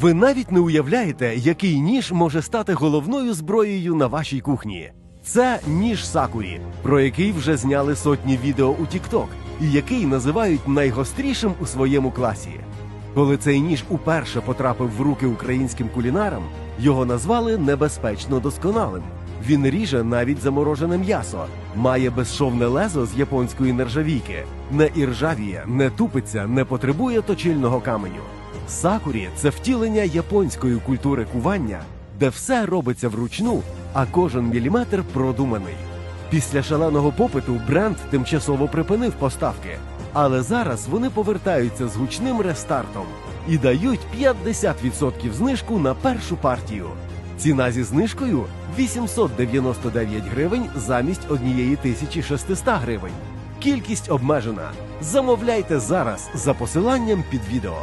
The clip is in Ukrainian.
Ви навіть не уявляєте, який ніж може стати головною зброєю на вашій кухні. Це ніж Сакурі, про який вже зняли сотні відео у TikTok, і який називають найгострішим у своєму класі. Коли цей ніж уперше потрапив в руки українським кулінарам, його назвали небезпечно досконалим. Він ріже навіть заморожене м'ясо, має безшовне лезо з японської нержавійки, не іржавіє, не тупиться, не потребує точильного каменю. Сакурі це втілення японської культури кування, де все робиться вручну, а кожен міліметр продуманий. Після шаленого попиту бренд тимчасово припинив поставки, але зараз вони повертаються з гучним рестартом і дають 50% знижку на першу партію. Ціна зі знижкою 899 гривень замість 1600 гривень. Кількість обмежена. Замовляйте зараз за посиланням під відео.